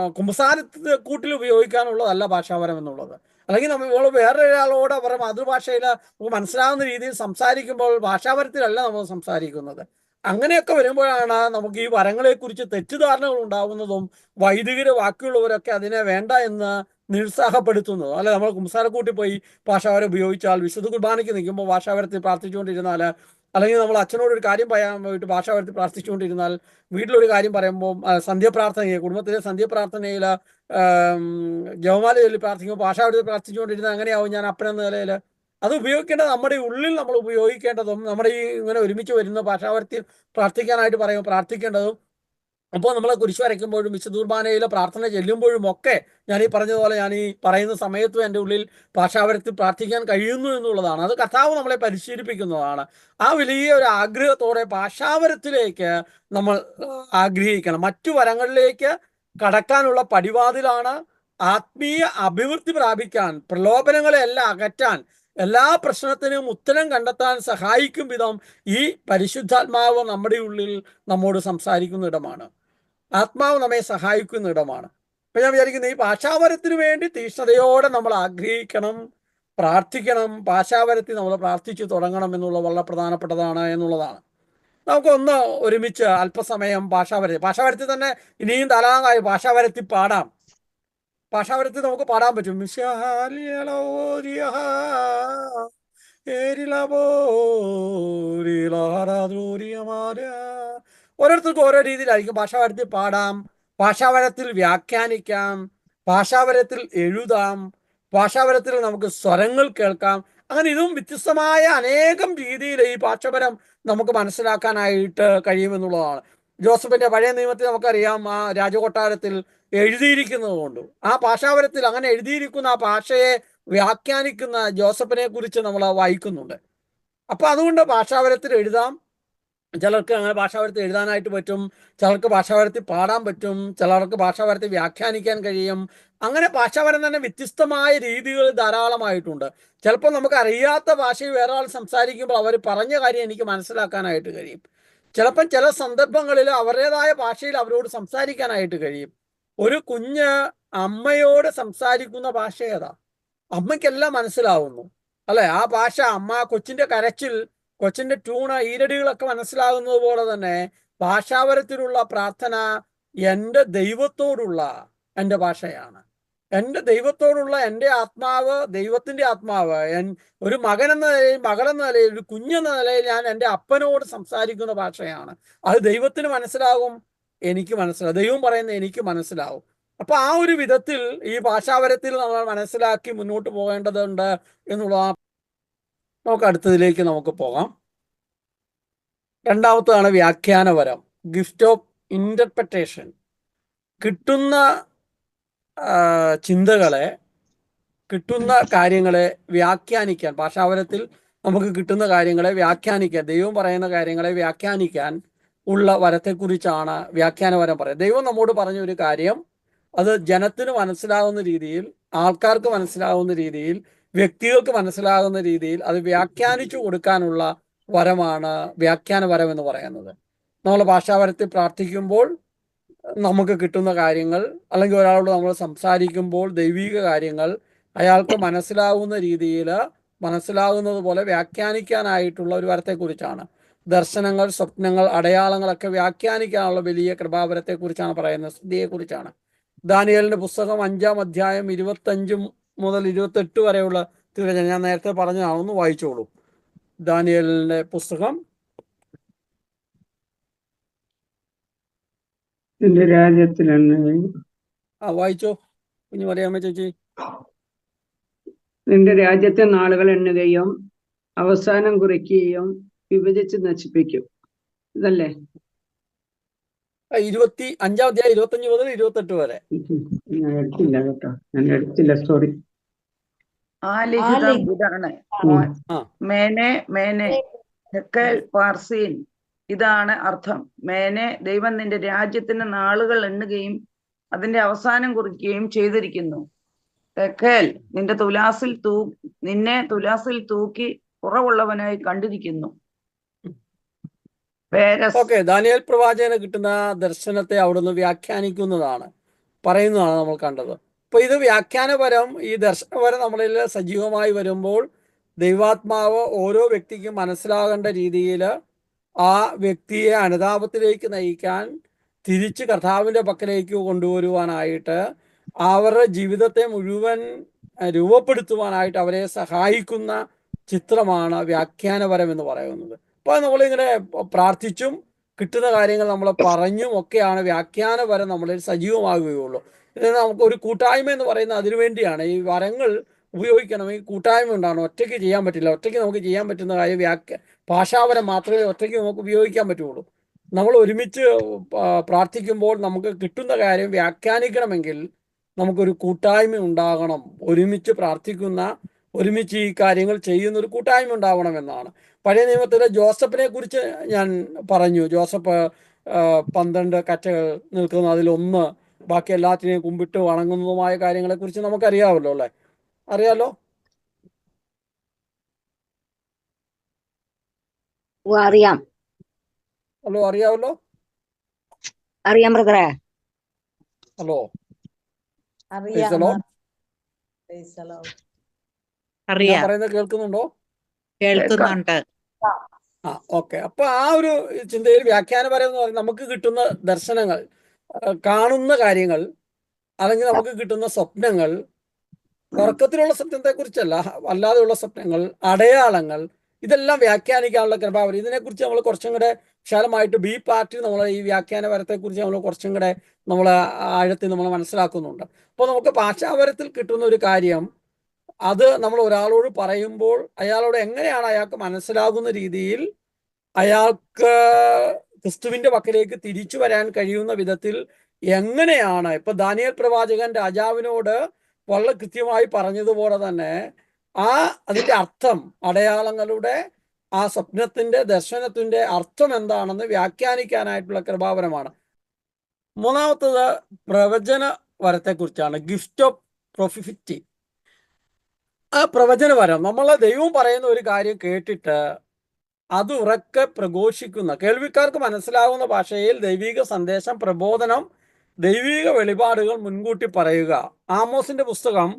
കുമ്പസാരത്ത് കൂട്ടിൽ ഉപയോഗിക്കാനുള്ളതല്ല ഭാഷാവരം എന്നുള്ളത്. അല്ലെങ്കിൽ നമ്മൾ വേറൊരാളോട് അവരുടെ മാതൃഭാഷയിൽ നമുക്ക് മനസ്സിലാവുന്ന രീതിയിൽ സംസാരിക്കുമ്പോൾ ഭാഷാവരത്തിലല്ല നമ്മൾ സംസാരിക്കുന്നത്. അങ്ങനെയൊക്കെ വരുമ്പോഴാണ് നമുക്ക് ഈ വരങ്ങളെക്കുറിച്ച് തെറ്റിദ്ധാരണകൾ ഉണ്ടാവുന്നതും വൈദികര ബാക്കിയുള്ളവരൊക്കെ അതിനെ വേണ്ട എന്ന് നിരുത്സാഹപ്പെടുത്തുന്നതും. അല്ലെ നമ്മൾ കുംസാരക്കൂട്ടി പോയി ഭാഷാവരം ഉപയോഗിച്ചാൽ വിശുദ്ധ കുർബാനയ്ക്ക് നിൽക്കുമ്പോൾ ഭാഷാവരത്തിൽ പ്രാർത്ഥിച്ചുകൊണ്ടിരുന്നാൽ അല്ലെങ്കിൽ നമ്മൾ അച്ഛനോട് ഒരു കാര്യം പറയാൻ പോയിട്ട് വരുത്തി പ്രാർത്ഥിച്ചുകൊണ്ടിരുന്നാൽ വീട്ടിലൊരു കാര്യം പറയുമ്പോൾ സന്ധ്യപ്രാർത്ഥനയെ കുടുംബത്തിലെ സന്ധ്യപ്രാർത്ഥനയിൽ ജവമാല ചൊല്ലി പ്രാർത്ഥിക്കുമ്പോൾ ഭാഷ വരുത്തി പ്രാർത്ഥിച്ചുകൊണ്ടിരുന്നാൽ അങ്ങനെയാവും ഞാൻ അപ്പനെന്ന നിലയിൽ? അത് ഉപയോഗിക്കേണ്ടത് നമ്മുടെ ഉള്ളിൽ നമ്മൾ ഉപയോഗിക്കേണ്ടതും നമ്മുടെ ഈ ഇങ്ങനെ ഒരുമിച്ച് വരുന്ന ഭാഷാവർത്തി പ്രാർത്ഥിക്കാനായിട്ട് പറയും പ്രാർത്ഥിക്കേണ്ടതും. അപ്പോൾ നമ്മൾ കുരിശ് വരയ്ക്കുമ്പോഴും വിശുദൂർബാനയിലെ പ്രാർത്ഥന ചെല്ലുമ്പോഴും ഒക്കെ ഞാൻ ഈ പറഞ്ഞതുപോലെ ഞാൻ ഈ പറയുന്ന സമയത്തും എന്റെ ഉള്ളിൽ ഭാഷാവരത്തിൽ പ്രാർത്ഥിക്കാൻ കഴിയുന്നു എന്നുള്ളതാണ്. അത് കർത്താവ് നമ്മളെ പരിശീലിപ്പിക്കുന്നതാണ്. ആ വലിയ ഒരു ആഗ്രഹത്തോടെ പാഷാവരത്തിലേക്ക് നമ്മൾ ആഗ്രഹിക്കണം. മറ്റു വരങ്ങളിലേക്ക് കടക്കാനുള്ള പടിവാതിലാണ് ആത്മീയ അഭിവൃദ്ധി പ്രാപിക്കാൻ പ്രലോഭനങ്ങളെല്ലാം അകറ്റാൻ എല്ലാ പ്രശ്നത്തിനും ഉത്തരം കണ്ടെത്താൻ സഹായിക്കും വിധം ഈ പരിശുദ്ധാത്മാവ് നമ്മുടെ ഉള്ളിൽ നമ്മോട് സംസാരിക്കുന്ന ഇടമാണ്. ആത്മാവ് നമ്മെ സഹായിക്കുന്ന ഇടമാണ്. അപ്പൊ ഞാൻ വിചാരിക്കുന്നത് ഈ ഭാഷാവരത്തിന് വേണ്ടി തീഷ്ണതയോടെ നമ്മൾ ആഗ്രഹിക്കണം പ്രാർത്ഥിക്കണം ഭാഷാവരത്തിൽ നമ്മൾ പ്രാർത്ഥിച്ചു തുടങ്ങണം എന്നുള്ളത് വളരെ പ്രധാനപ്പെട്ടതാണ് എന്നുള്ളതാണ്. നമുക്കൊന്ന് ഒരുമിച്ച് അല്പസമയം ഭാഷാവരത്തി ഭാഷാവരത്തിൽ തന്നെ ഇനിയും ധാരാളമായി ഭാഷാവരത്തിൽ പാടാം. ഭാഷാവരത്തിൽ നമുക്ക് പാടാൻ പറ്റും. ഓരോരുത്തർക്കും ഓരോ രീതിയിലായിരിക്കും ഭാഷാവരത്തിൽ പാടാം. ഭാഷാവരത്തിൽ വ്യാഖ്യാനിക്കാം ഭാഷാവരത്തിൽ എഴുതാം ഭാഷാവരത്തിൽ നമുക്ക് സ്വരങ്ങൾ കേൾക്കാം. അങ്ങനെ ഇതും വ്യത്യസ്തമായ അനേകം രീതിയിൽ ഈ ഭാഷപരം നമുക്ക് മനസ്സിലാക്കാനായിട്ട് കഴിയുമെന്നുള്ളതാണ്. ജോസഫിന്റെ പഴയ നിയമത്തിൽ നമുക്കറിയാം ആ രാജകൊട്ടാരത്തിൽ എഴുതിയിരിക്കുന്നത് കൊണ്ട്. ആ ഭാഷാവരത്തിൽ അങ്ങനെ എഴുതിയിരിക്കുന്ന ആ ഭാഷയെ വ്യാഖ്യാനിക്കുന്ന ജോസഫിനെ കുറിച്ച് നമ്മൾ വായിക്കുന്നുണ്ട്. അപ്പൊ അതുകൊണ്ട് ഭാഷാവരത്തിൽ എഴുതാം ചിലർക്ക് അങ്ങനെ ഭാഷാവരത്തിൽ എഴുതാനായിട്ട് പറ്റും ചിലർക്ക് ഭാഷാവരത്തിൽ പാടാൻ പറ്റും ചിലർക്ക് ഭാഷാവരത്തിൽ വ്യാഖ്യാനിക്കാൻ കഴിയും. അങ്ങനെ ഭാഷാവരം തന്നെ വ്യത്യസ്തമായ രീതികൾ ധാരാളമായിട്ടുണ്ട്. ചിലപ്പോൾ നമുക്ക് അറിയാത്ത ഭാഷയിൽ വേറെ ആൾ സംസാരിക്കുമ്പോൾ അവർ പറഞ്ഞ കാര്യം എനിക്ക് മനസ്സിലാക്കാനായിട്ട് കഴിയും. ചിലപ്പം ചില സന്ദർഭങ്ങളിൽ അവരുടേതായ ഭാഷയിൽ അവരോട് സംസാരിക്കാനായിട്ട് കഴിയും. ഒരു കുഞ്ഞ് അമ്മയോട് സംസാരിക്കുന്ന ഭാഷ ഏതാ? അമ്മയ്ക്കെല്ലാം മനസ്സിലാവുന്നു. അല്ലെ? ആ ഭാഷ അമ്മ കൊച്ചിന്റെ കരച്ചിൽ കൊച്ചിന്റെ ട്യൂണ് ഈരടികളൊക്കെ മനസ്സിലാകുന്നത് പോലെ തന്നെ ഭാഷാപരത്തിലുള്ള പ്രാർത്ഥന എന്റെ ദൈവത്തോടുള്ള എന്റെ ഭാഷയാണ്. എന്റെ ദൈവത്തോടുള്ള എന്റെ ആത്മാവ് ദൈവത്തിന്റെ ആത്മാവ് ഒരു മകൻ എന്ന നിലയിൽ മകളെന്ന നിലയിൽ ഒരു കുഞ്ഞെന്ന നിലയിൽ ഞാൻ എന്റെ അപ്പനോട് സംസാരിക്കുന്ന ഭാഷയാണ്. അത് ദൈവത്തിന് മനസ്സിലാകും എനിക്ക് മനസ്സിലാവും ദൈവം പറയുന്നത് എനിക്ക് മനസ്സിലാവും അപ്പൊ ആ ഒരു വിധത്തിൽ ഈ ഭാഷാപരത്തിൽ നമ്മൾ മനസ്സിലാക്കി മുന്നോട്ട് പോകേണ്ടതുണ്ട് എന്നുള്ള നമുക്ക് അടുത്തതിലേക്ക് നമുക്ക് പോകാം. രണ്ടാമത്തതാണ് വ്യാഖ്യാനപരം. ഗിഫ്റ്റ് ഓഫ് ഇന്റർപ്രിട്ടേഷൻ കിട്ടുന്ന ചിന്തകളെ കിട്ടുന്ന കാര്യങ്ങളെ വ്യാഖ്യാനിക്കാൻ ഭാഷാപരത്തിൽ നമുക്ക് കിട്ടുന്ന കാര്യങ്ങളെ വ്യാഖ്യാനിക്കാൻ ദൈവം പറയുന്ന കാര്യങ്ങളെ വ്യാഖ്യാനിക്കാൻ ഉള്ള വരത്തെക്കുറിച്ചാണ് വ്യാഖ്യാനപരം പറയുന്നത്. ദൈവം നമ്മോട് പറഞ്ഞ ഒരു കാര്യം അത് ജനത്തിന് മനസ്സിലാവുന്ന രീതിയിൽ ആൾക്കാർക്ക് മനസ്സിലാവുന്ന രീതിയിൽ വ്യക്തികൾക്ക് മനസ്സിലാകുന്ന രീതിയിൽ അത് വ്യാഖ്യാനിച്ചു കൊടുക്കാനുള്ള വരമാണ് വ്യാഖ്യാന വരം എന്ന് പറയുന്നത്. നമ്മൾ ഭാഷാപരത്തിൽ പ്രാർത്ഥിക്കുമ്പോൾ നമുക്ക് കിട്ടുന്ന കാര്യങ്ങൾ അല്ലെങ്കിൽ ഒരാളോട് നമ്മൾ സംസാരിക്കുമ്പോൾ ദൈവിക കാര്യങ്ങൾ അയാൾക്ക് മനസ്സിലാവുന്ന രീതിയിൽ മനസ്സിലാകുന്നത് പോലെ വ്യാഖ്യാനിക്കാനായിട്ടുള്ള ഒരു വരത്തെക്കുറിച്ചാണ്. ദർശനങ്ങൾ സ്വപ്നങ്ങൾ അടയാളങ്ങളൊക്കെ വ്യാഖ്യാനിക്കാനുള്ള വലിയ കൃപാവരത്തെക്കുറിച്ചാണ് പറയുന്നത് സ്ഥിതിയെക്കുറിച്ചാണ് ദാനിയലിന്റെ പുസ്തകം അഞ്ചാം അധ്യായം ഇരുപത്തഞ്ച് മുതൽ ഇരുപത്തെട്ട് വരെയുള്ള തിരുവചനം ഞാൻ നേരത്തെ പറഞ്ഞതാണ് ഒന്ന് വായിച്ചോളൂ. ദാനിയലിന്റെ പുസ്തകം. നിന്റെ രാജ്യത്തിലാണ് ആ വായിച്ചോ. കുഞ്ഞു പറയാമോ ചേച്ചി. നിന്റെ രാജ്യത്തെ നാളുകൾ എണ്ണുകയും അവസാനം കുറിക്കുകയും വിഭജിച്ച് നശിപ്പിക്കും. ഇതല്ലേ? ഇരുപത്തി അഞ്ചാം അധ്യായം ഇരുപത്തഞ്ച് മുതൽ ഇരുപത്തെട്ട് വരെ. ഞാൻ എടുത്തില്ല കേട്ടോ. ഞാൻ എടുത്തില്ല. സോറി ഇതാണ്. മേനെ മേനെ തെക്കൽ പാർസീൻ. ഇതാണ് അർത്ഥം. മേനെ ദൈവം നിന്റെ രാജ്യത്തിന്റെ നാളുകൾ എണ്ണുകയും അതിന്റെ അവസാനം കുറിക്കുകയും ചെയ്തിരിക്കുന്നു. തെക്കേൽ നിന്റെ തുലാസിൽ തൂ നിന്നെ തുലാസിൽ തൂക്കി കുറവുള്ളവനായി കണ്ടിരിക്കുന്നു. ഓക്കെ ദാനിയേൽ പ്രവാചകന് കിട്ടുന്ന ദർശനത്തെ അവിടുന്ന് വ്യാഖ്യാനിക്കുന്നതാണ്. പറയുന്നതാണ് നമ്മൾ കണ്ടത്. അപ്പൊ ഇത് വ്യാഖ്യാനപരം ഈ ദർശനപരം നമ്മളിൽ സജീവമായി വരുമ്പോൾ ദൈവാത്മാവ് ഓരോ വ്യക്തിക്കും മനസ്സിലാകേണ്ട രീതിയിൽ ആ വ്യക്തിയെ അനുതാപത്തിലേക്ക് നയിക്കാൻ തിരിച്ച് കർത്താവിന്റെ പക്കലേക്ക് കൊണ്ടുവരുവാനായിട്ട് അവരുടെ ജീവിതത്തെ മുഴുവൻ രൂപപ്പെടുത്തുവാനായിട്ട് അവരെ സഹായിക്കുന്ന ചിത്രമാണ് വ്യാഖ്യാനപരം എന്ന് പറയുന്നത്. അപ്പോൾ നമ്മളിങ്ങനെ പ്രാർത്ഥിച്ചും കിട്ടുന്ന കാര്യങ്ങൾ നമ്മൾ പറഞ്ഞും ഒക്കെയാണ് വ്യാഖ്യാനപരം നമ്മളിൽ സജീവമാകുകയുള്ളൂ. ഇത് നമുക്ക് ഒരു കൂട്ടായ്മ എന്ന് പറയുന്നത് അതിനു വേണ്ടിയാണ്. ഈ വരങ്ങൾ ഉപയോഗിക്കണമെങ്കിൽ കൂട്ടായ്മ ഉണ്ടാകണം ഒറ്റയ്ക്ക് ചെയ്യാൻ പറ്റില്ല. ഒറ്റയ്ക്ക് നമുക്ക് ചെയ്യാൻ പറ്റുന്ന കാര്യം വ്യാഖ്യ ഭാഷാപരം മാത്രമേ ഒറ്റയ്ക്ക് നമുക്ക് ഉപയോഗിക്കാൻ പറ്റുള്ളൂ. നമ്മൾ ഒരുമിച്ച് പ്രാർത്ഥിക്കുമ്പോൾ നമുക്ക് കിട്ടുന്ന കാര്യം വ്യാഖ്യാനിക്കണമെങ്കിൽ നമുക്കൊരു കൂട്ടായ്മ ഉണ്ടാകണം. ഒരുമിച്ച് പ്രാർത്ഥിക്കുന്ന ഒരുമിച്ച് ഈ കാര്യങ്ങൾ ചെയ്യുന്ന ഒരു കൂട്ടായ്മ ഉണ്ടാവണമെന്നാണ് പഴയ നിയമത്തിലെ ജോസഫിനെ കുറിച്ച് ഞാൻ പറഞ്ഞു. ജോസഫ് പന്ത്രണ്ട് കറ്റകൾ നിൽക്കുന്ന അതിലൊന്ന് ബാക്കി എല്ലാത്തിനെയും കുമ്പിട്ട് വണങ്ങുന്നതുമായ കാര്യങ്ങളെ കുറിച്ച് നമുക്കറിയാമല്ലോ അല്ലേ? അറിയാലോ? അറിയാം. ഹലോ അറിയാവല്ലോ? അറിയാം ബ്രദറെ. ഹലോ? അറിയാം പറയുന്നത് കേൾക്കുന്നുണ്ടോ? കേൾക്കുന്നുണ്ട്. ആ ഓക്കെ. അപ്പൊ ആ ഒരു ചിന്തയിൽ വ്യാഖ്യാനപരം നമുക്ക് കിട്ടുന്ന ദർശനങ്ങൾ കാണുന്ന കാര്യങ്ങൾ അല്ലെങ്കിൽ നമുക്ക് കിട്ടുന്ന സ്വപ്നങ്ങൾ ഉറക്കത്തിലുള്ള സ്വപ്നത്തെ കുറിച്ചല്ല അല്ലാതെയുള്ള സ്വപ്നങ്ങൾ അടയാളങ്ങൾ ഇതെല്ലാം വ്യാഖ്യാനിക്കാനുള്ള കൃപാവരം. ഇതിനെക്കുറിച്ച് നമ്മൾ കുറച്ചും കൂടെ വിശാലമായിട്ട് ബി പാർട്ടി നമ്മൾ ഈ വ്യാഖ്യാനപരത്തെ കുറിച്ച് നമ്മൾ കുറച്ചും കൂടെ നമ്മൾ ആഴത്തിൽ നമ്മൾ മനസ്സിലാക്കുന്നുണ്ട്. അപ്പോൾ നമുക്ക് ഭാഷാപരത്തിൽ കിട്ടുന്ന ഒരു കാര്യം അത് നമ്മൾ ഒരാളോട് പറയുമ്പോൾ അയാളോട് എങ്ങനെയാണ് അയാൾക്ക് മനസ്സിലാകുന്ന രീതിയിൽ അയാൾക്ക് ക്രിസ്തുവിന്റെ പക്കലേക്ക് തിരിച്ചു വരാൻ കഴിയുന്ന വിധത്തിൽ എങ്ങനെയാണ്? ഇപ്പൊ ദാനിയൽ പ്രവാചകൻ രാജാവിനോട് വളരെ കൃത്യമായി പറഞ്ഞതുപോലെ തന്നെ ആ അതിന്റെ അർത്ഥം അടയാളങ്ങളുടെ ആ സ്വപ്നത്തിന്റെ ദർശനത്തിന്റെ അർത്ഥം എന്താണെന്ന് വ്യാഖ്യാനിക്കാനായിട്ടുള്ള കൃപാപരമാണ് മൂന്നാമത്തത് പ്രവചന വരത്തെക്കുറിച്ചാണ്. ഗിഫ്റ്റ് ഓഫ് പ്രൊഫിറ്റി ആ പ്രവചനപരം. നമ്മളെ ദൈവം പറയുന്ന ഒരു കാര്യം കേട്ടിട്ട് അത് ഉറക്കെ പ്രഘോഷിക്കുന്ന കേൾവിക്കാർക്ക് മനസ്സിലാവുന്ന ഭാഷയിൽ ദൈവിക സന്ദേശം പ്രബോധനം ദൈവിക വെളിപാടുകൾ മുൻകൂട്ടി പറയുക. ആമോസിന്റെ പുസ്തകം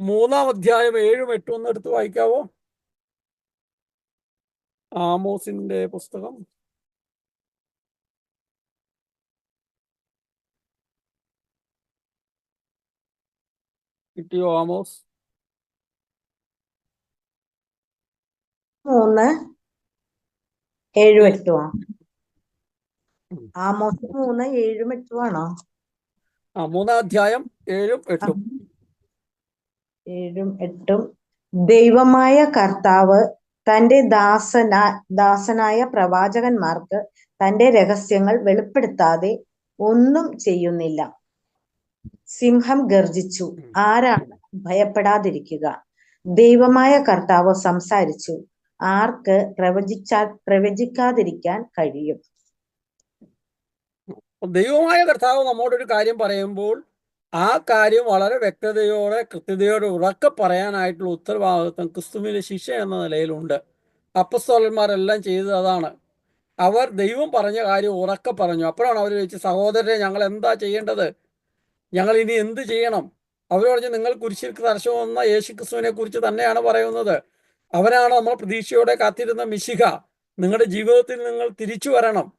മൂന്നാം അധ്യായം ഏഴും എട്ടും ഒന്ന് എടുത്ത് വായിക്കാവോ? ആമോസിന്റെ പുസ്തകം. കിട്ടിയോ ആമോസ്? മൂന്ന് ഏഴും എട്ടും ആ. ആമോസ് മൂന്ന് ഏഴും എട്ടും ആണോ ആ മൂന്നാം അധ്യായം ഏഴും എട്ടും. ഏഴും എട്ടും. ദൈവമായ കർത്താവ് തന്റെ ദാസന ദാസനായ പ്രവാചകന്മാർക്ക് തന്റെ രഹസ്യങ്ങൾ വെളിപ്പെടുത്താതെ ഒന്നും ചെയ്യുന്നില്ല. സിംഹം ഗർജിച്ചു ആരാണ്? ഭയപ്പെടാതിരിക്കുക. ദൈവമായ കർത്താവ് സംസാരിച്ചു. ആർക്ക് പ്രവചിച്ചാ പ്രവചിക്കാതിരിക്കാൻ കഴിയും? ദൈവമായ കർത്താവ് നമ്മോടൊരു കാര്യം പറയുമ്പോൾ ആ കാര്യം വളരെ വ്യക്തതയോടെ കൃത്യതയോടെ ഉറക്കെ പറയാനായിട്ടുള്ള ഉത്തരവാദിത്വം ക്രിസ്തുവിന്റെ ശിക്ഷ എന്ന നിലയിലുണ്ട്. അപ്പസ്തോലന്മാരെല്ലാം ചെയ്തത് അതാണ്. അവർ ദൈവം പറഞ്ഞ കാര്യം ഉറക്കെ പറഞ്ഞു. അപ്പോഴാണ് അവർ ചോദിച്ചത് സഹോദരരെ ഞങ്ങൾ എന്താ ചെയ്യേണ്ടത്? ഞങ്ങൾ ഇനി എന്ത് ചെയ്യണം? അവർ പറഞ്ഞു നിങ്ങൾ കുരിശിൽ തരശമെന്ന യേശു ക്രിസ്തുവിനെ കുറിച്ച് തന്നെയാണ് പറയുന്നത്. അവനാണ് നമ്മൾ പ്രതീക്ഷയോടെ കാത്തിരുന്ന മിശിഹ നിങ്ങളുടെ ജീവിതത്തിൽ നിങ്ങൾ തിരിച്ചു വരണം.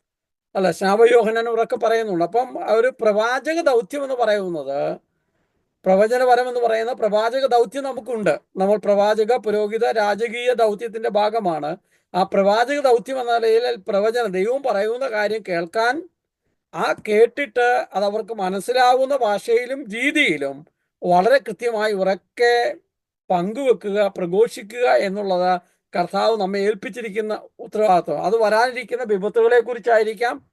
അല്ല ശാപയോഹനൻ ഉറക്കെ പറയുന്നുണ്ട്. അപ്പം ഒരു പ്രവാചക ദൗത്യം എന്ന് പറയുന്നത് പ്രവചനപരം എന്ന് പറയുന്ന പ്രവാചക ദൗത്യം നമുക്കുണ്ട്. നമ്മൾ പ്രവാചക പുരോഹിത രാജകീയ ദൗത്യത്തിന്റെ ഭാഗമാണ്. ആ പ്രവാചക ദൗത്യം എന്ന നിലയിൽ പ്രവചന ദൈവം പറയുന്ന കാര്യം കേൾക്കാൻ ആ കേട്ടിട്ട് അത് അവർക്ക് മനസ്സിലാവുന്ന ഭാഷയിലും രീതിയിലും വളരെ കൃത്യമായി ഉറക്കെ പങ്കുവെക്കുക പ്രഘോഷിക്കുക എന്നുള്ളത് കർത്താവ് നമ്മെ ഏൽപ്പിച്ചിരിക്കുന്ന ഉത്തരവാദിത്വം. അത് വരാനിരിക്കുന്ന വിപത്തുകളെ കുറിച്ചായിരിക്കാം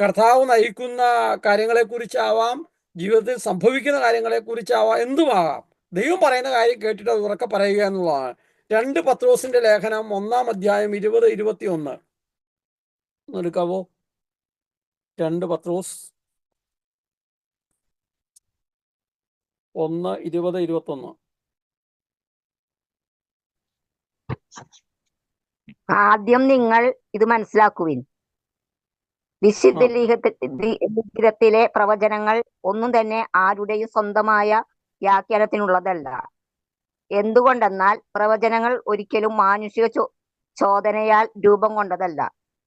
കർത്താവ് നയിക്കുന്ന കാര്യങ്ങളെക്കുറിച്ചാവാം ജീവിതത്തിൽ സംഭവിക്കുന്ന കാര്യങ്ങളെക്കുറിച്ചാവാം എന്തുമാകാം. ദൈവം പറയുന്ന കാര്യം കേട്ടിട്ട് അത് ഉറക്കെ പറയുക എന്നുള്ളതാണ്. രണ്ട് പത്രോസിന്റെ ലേഖനം ഒന്നാം അധ്യായം ഇരുപത് ഇരുപത്തി ഒന്ന് എടുക്കാവോ? രണ്ട് പത്രോസ്. ഒന്ന് ഇരുപത് ഇരുപത്തൊന്ന്. ആദ്യം നിങ്ങൾ ഇത് മനസ്സിലാക്കുവിൻ. വിശുദ്ധ പ്രവചനങ്ങൾ ഒന്നും തന്നെ ആരുടെയും സ്വന്തമായ വ്യാഖ്യാനത്തിനുള്ളതല്ല. എന്തുകൊണ്ടെന്നാൽ പ്രവചനങ്ങൾ ഒരിക്കലും മാനുഷിക ചോ ചോദനയാൽ രൂപം കൊണ്ടതല്ല.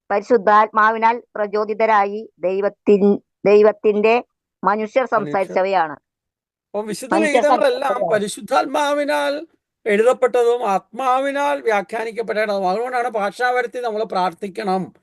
പരിശുദ്ധാത്മാവിനാൽ പ്രചോദിതരായി ദൈവത്തിൻ ദൈവത്തിന്റെ മനുഷ്യർ സംസാരിച്ചവയാണ്. പരിശുദ്ധാത്മാവിനാൽ എഴുതപ്പെട്ടതും ആത്മാവിനാൽ വ്യാഖ്യാനിക്കപ്പെട്ടതും അതുകൊണ്ടാണ് ഭാഷാവരത്തിൽ നമ്മൾ പ്രാർത്ഥിക്കണം.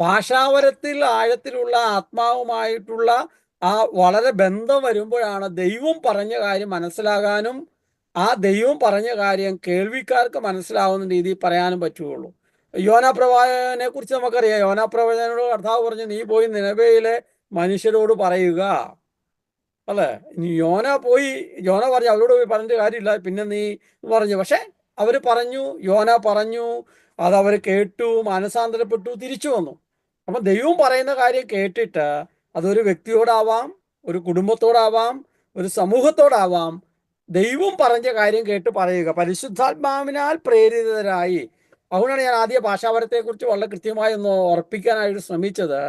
ഭാഷാവരത്തിൽ ആഴത്തിലുള്ള ആത്മാവുമായിട്ടുള്ള ആ വളരെ ബന്ധം വരുമ്പോഴാണ് ദൈവം പറഞ്ഞ കാര്യം മനസ്സിലാകാനും ആ ദൈവം പറഞ്ഞ കാര്യം കേൾവിക്കാർക്ക് മനസ്സിലാവുന്ന രീതിയിൽ പറയാനും പറ്റുകയുള്ളൂ. യോന പ്രവാചകനെ കുറിച്ച് നമുക്കറിയാം. യോന പ്രവചനോട് കർത്താവ് പറഞ്ഞു നീ പോയി നിലവയിലെ മനുഷ്യരോട് പറയുക. അല്ലേ? യോന പോയി യോന പറഞ്ഞു അവരോട് പോയി പറഞ്ഞിട്ട് കാര്യമില്ല. പിന്നെ നീ പറഞ്ഞു പക്ഷെ അവർ പറഞ്ഞു യോന പറഞ്ഞു അത് അവർ കേട്ടു മാനസാന്തരപ്പെട്ടു തിരിച്ചു വന്നു. അപ്പം ദൈവം പറയുന്ന കാര്യം കേട്ടിട്ട് അതൊരു വ്യക്തിയോടാവാം ഒരു കുടുംബത്തോടാവാം ഒരു സമൂഹത്തോടാവാം ദൈവം പറഞ്ഞ കാര്യം കേട്ട് പറയുക. പരിശുദ്ധാത്മാവിനാൽ പ്രേരിതരായി. അതുകൊണ്ടാണ് ഞാൻ ആദ്യ ഭാഷാപരത്തെക്കുറിച്ച് വളരെ കൃത്യമായി ഒന്ന് ഉറപ്പിക്കാനായിട്ട് ശ്രമിച്ചത്.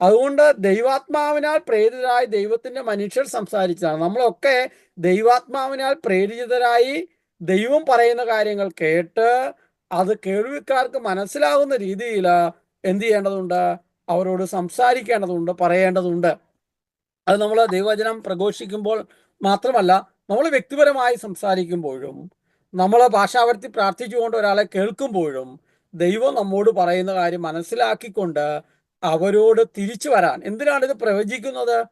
അതുകൊണ്ട് ദൈവാത്മാവിനാൽ പ്രേരിതരായി ദൈവത്തിന്റെ മനുഷ്യർ സംസാരിച്ചതാണ്. നമ്മളൊക്കെ ദൈവാത്മാവിനാൽ പ്രേരിതരായി ദൈവം പറയുന്ന കാര്യങ്ങൾ കേട്ട് അത് കേൾവിക്കാർക്ക് മനസ്സിലാകുന്ന രീതിയിൽ എന്ത് ചെയ്യേണ്ടതുണ്ട്? അവരോട് സംസാരിക്കേണ്ടതുണ്ട് പറയേണ്ടതുണ്ട്. അത് നമ്മൾ ദൈവവചനം പ്രഘോഷിക്കുമ്പോൾ മാത്രമല്ല നമ്മൾ വ്യക്തിപരമായി സംസാരിക്കുമ്പോഴും നമ്മൾ ഭാഷാവർത്തി പ്രാർത്ഥിച്ചുകൊണ്ട് ഒരാളെ കേൾക്കുമ്പോഴും ദൈവം നമ്മോട് പറയുന്ന കാര്യം മനസ്സിലാക്കിക്കൊണ്ട് അവരോട് തിരിച്ചു വരാൻ. എന്തിനാണ് ഇത് പ്രവചിക്കുന്നത്?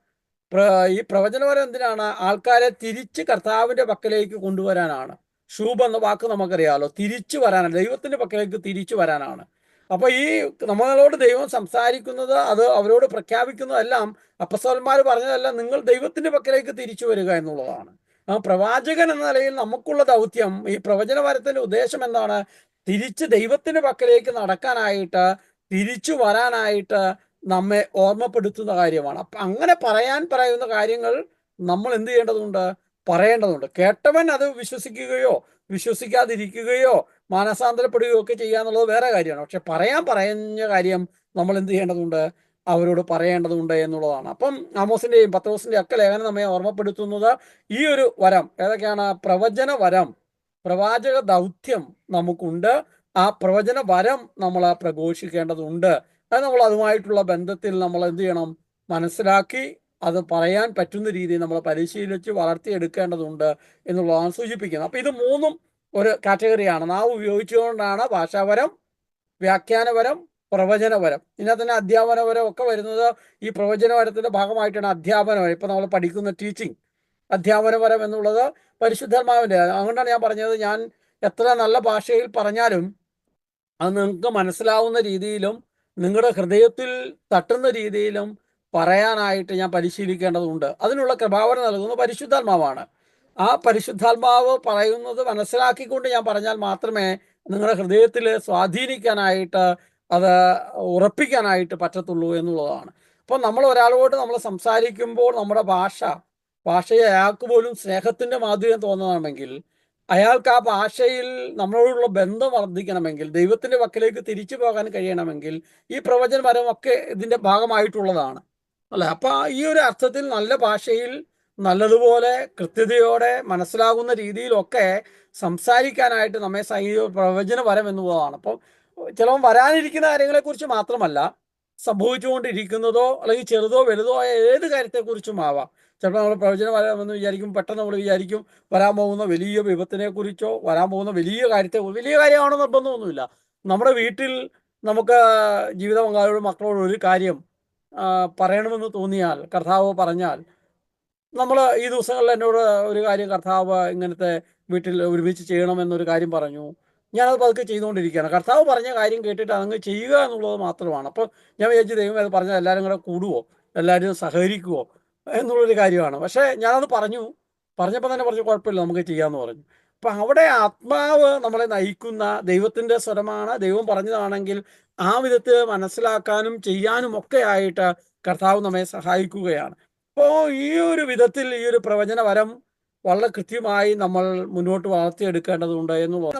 പ്ര- ഈ പ്രവചനപരം എന്തിനാണ്? ആൾക്കാരെ തിരിച്ച് കർത്താവിന്റെ പക്കലേക്ക് കൊണ്ടുവരാനാണ്. ഷൂബ് എന്ന വാക്ക് നമുക്കറിയാമല്ലോ തിരിച്ചു വരാനാണ്. ദൈവത്തിന്റെ പക്കലേക്ക് തിരിച്ചു വരാനാണ്. അപ്പൊ ഈ നമ്മളോട് ദൈവം സംസാരിക്കുന്നത് അത് അവരോട് പ്രഖ്യാപിക്കുന്നതെല്ലാം അപ്പസോന്മാർ പറഞ്ഞതെല്ലാം നിങ്ങൾ ദൈവത്തിന്റെ പക്കലേക്ക് തിരിച്ചു വരിക എന്നുള്ളതാണ്. ആ പ്രവാചകൻ എന്ന നിലയിൽ നമുക്കുള്ള ദൗത്യം ഈ പ്രവചനപരത്തിന്റെ ഉദ്ദേശം എന്താണ്? തിരിച്ച് ദൈവത്തിന്റെ പക്കലേക്ക് നടക്കാനായിട്ട് തിരിച്ചു വരാനായിട്ട് നമ്മെ ഓർമ്മപ്പെടുത്തുന്ന കാര്യമാണ്. അപ്പം അങ്ങനെ പറയാൻ പറയുന്ന കാര്യങ്ങൾ നമ്മൾ എന്ത് ചെയ്യേണ്ടതുണ്ട്? പറയേണ്ടതുണ്ട്. കേട്ടവൻ അത് വിശ്വസിക്കുകയോ വിശ്വസിക്കാതിരിക്കുകയോ മാനസാന്തരപ്പെടുകയോ ഒക്കെ ചെയ്യുക എന്നുള്ളത് വേറെ കാര്യമാണ്. പക്ഷെ പറയാൻ പറയുന്ന കാര്യം നമ്മൾ എന്ത് ചെയ്യേണ്ടതുണ്ട്? അവരോട് പറയേണ്ടതുണ്ട് എന്നുള്ളതാണ്. അപ്പം ആമോസിന്റെയും പത്രോസിന്റെയും ഒക്കെ ലേഖനം നമ്മെ ഓർമ്മപ്പെടുത്തുന്നത് ഈ ഒരു വരം. ഏതൊക്കെയാണ്? പ്രവചന വരം പ്രവാചക ദൗത്യം നമുക്കുണ്ട്. ആ പ്രവചന വരം നമ്മൾ പ്രഘോഷിക്കേണ്ടതുണ്ട്. അത് നമ്മൾ അതുമായിട്ടുള്ള ബന്ധത്തിൽ നമ്മൾ എന്ത് ചെയ്യണം? മനസ്സിലാക്കി അത് പറയാൻ പറ്റുന്ന രീതിയിൽ നമ്മൾ പരിശീലിച്ച് വളർത്തിയെടുക്കേണ്ടതുണ്ട് എന്നുള്ളതാണ് സൂചിപ്പിക്കുന്നത് അപ്പം ഇത് മൂന്നും ഒരു കാറ്റഗറിയാണ്. നാം ഉപയോഗിച്ചുകൊണ്ടാണ് ഭാഷാപരം വ്യാഖ്യാനപരം പ്രവചനപരം ഇതിനകത്ത് തന്നെ അധ്യാപനപരം ഒക്കെ വരുന്നത് ഈ പ്രവചനപരത്തിന്റെ ഭാഗമായിട്ടാണ് അധ്യാപനപരം ഇപ്പം നമ്മൾ പഠിക്കുന്ന ടീച്ചിങ് അധ്യാപനപരം എന്നുള്ളത് പരിശുദ്ധാത്മാവിന്റെ അതുകൊണ്ടാണ് ഞാൻ പറഞ്ഞത് ഞാൻ എത്ര നല്ല ഭാഷയിൽ പറഞ്ഞാലും അത് നിങ്ങൾക്ക് മനസ്സിലാവുന്ന രീതിയിലും നിങ്ങളുടെ ഹൃദയത്തിൽ തട്ടുന്ന രീതിയിലും പറയാനായിട്ട് ഞാൻ പരിശീലിക്കേണ്ടതുണ്ട്. അതിനുള്ള കൃപാവരം നൽകുന്ന പരിശുദ്ധാത്മാവാണ്. ആ പരിശുദ്ധാത്മാവ് പറയുന്നത് മനസ്സിലാക്കിക്കൊണ്ട് ഞാൻ പറഞ്ഞാൽ മാത്രമേ നിങ്ങളുടെ ഹൃദയത്തിൽ സ്വാധീനിക്കാനായിട്ട് അത് ഉറപ്പിക്കാനായിട്ട് പറ്റത്തുള്ളൂ എന്നുള്ളതാണ്. അപ്പോൾ നമ്മൾ ഒരാളോട് നമ്മൾ സംസാരിക്കുമ്പോൾ നമ്മുടെ ഭാഷ ഭാഷയെ അയാൾക്ക് പോലും സ്നേഹത്തിന്റെ മാധുര്യം തോന്നണമെങ്കിൽ അയാൾക്ക് ആ ഭാഷയിൽ നമ്മളോടുള്ള ബന്ധം വർദ്ധിക്കണമെങ്കിൽ ദൈവത്തിന്റെ വക്കിലേക്ക് തിരിച്ചു പോകാൻ കഴിയണമെങ്കിൽ ഈ പ്രവചനപരമൊക്കെ ഇതിന്റെ ഭാഗമായിട്ടുള്ളതാണ്. അല്ലെ? അപ്പം ഈ ഒരു അർത്ഥത്തിൽ നല്ല ഭാഷയിൽ നല്ലതുപോലെ കൃത്യതയോടെ മനസ്സിലാകുന്ന രീതിയിലൊക്കെ സംസാരിക്കാനായിട്ട് നമ്മെ സൈ പ്രവചനപരം എന്നുള്ളതാണ്. അപ്പം ചിലപ്പോൾ വരാനിരിക്കുന്ന കാര്യങ്ങളെക്കുറിച്ച് മാത്രമല്ല സംഭവിച്ചുകൊണ്ടിരിക്കുന്നതോ അല്ലെങ്കിൽ ചെറുതോ വലുതോ ആയ ഏത് കാര്യത്തെക്കുറിച്ചും ആവാം ചിലപ്പോൾ നമ്മൾ പ്രവചനം വരാമെന്ന് വിചാരിക്കും പെട്ടെന്ന് നമ്മൾ വിചാരിക്കും വരാൻ പോകുന്ന വലിയ വിപത്തിനെ കുറിച്ചോ വരാൻ പോകുന്ന വലിയ കാര്യത്തെ വലിയ കാര്യമാണോ നിർബന്ധമൊന്നുമില്ല. നമ്മുടെ വീട്ടിൽ നമുക്ക് ജീവിത പങ്കാളിയോട് മക്കളോട് ഒരു കാര്യം പറയണമെന്ന് തോന്നിയാൽ കർത്താവ് പറഞ്ഞാൽ നമ്മൾ ഈ ദിവസങ്ങളിൽ എന്നോട് ഒരു കാര്യം കർത്താവ് ഇങ്ങനത്തെ വീട്ടിൽ ഒരുമിച്ച് ചെയ്യണമെന്നൊരു കാര്യം പറഞ്ഞു. ഞാനത് പതുക്കെ ചെയ്തുകൊണ്ടിരിക്കുകയാണ്. കർത്താവ് പറഞ്ഞ കാര്യം കേട്ടിട്ട് അതങ്ങ് ചെയ്യുക എന്നുള്ളത് മാത്രമാണ്. അപ്പോൾ ഞാൻ വിചാരിച്ചു ദൈവം അത് പറഞ്ഞാൽ എല്ലാവരും കൂടെ കൂടുവോ? എല്ലാവരും സഹകരിക്കുവോ? എന്നുള്ളൊരു കാര്യമാണ്. പക്ഷേ ഞാനത് പറഞ്ഞു. പറഞ്ഞപ്പോൾ തന്നെ പറഞ്ഞു കുഴപ്പമില്ല നമുക്ക് ചെയ്യാമെന്ന് പറഞ്ഞു. അപ്പം അവിടെ ആത്മാവ് നമ്മളെ നയിക്കുന്ന ദൈവത്തിന്റെ സ്വരമാണ്. ദൈവം പറഞ്ഞതാണെങ്കിൽ ആ വിധത്തിൽ മനസ്സിലാക്കാനും ചെയ്യാനും ഒക്കെ ആയിട്ട് കർത്താവ് നമ്മെ സഹായിക്കുകയാണ്. അപ്പോൾ ഈ ഒരു വിധത്തിൽ ഈ ഒരു പ്രവചന വരം വളരെ കൃത്യമായി നമ്മൾ മുന്നോട്ട് വളർത്തിയെടുക്കേണ്ടതുണ്ട് എന്നുള്ളത്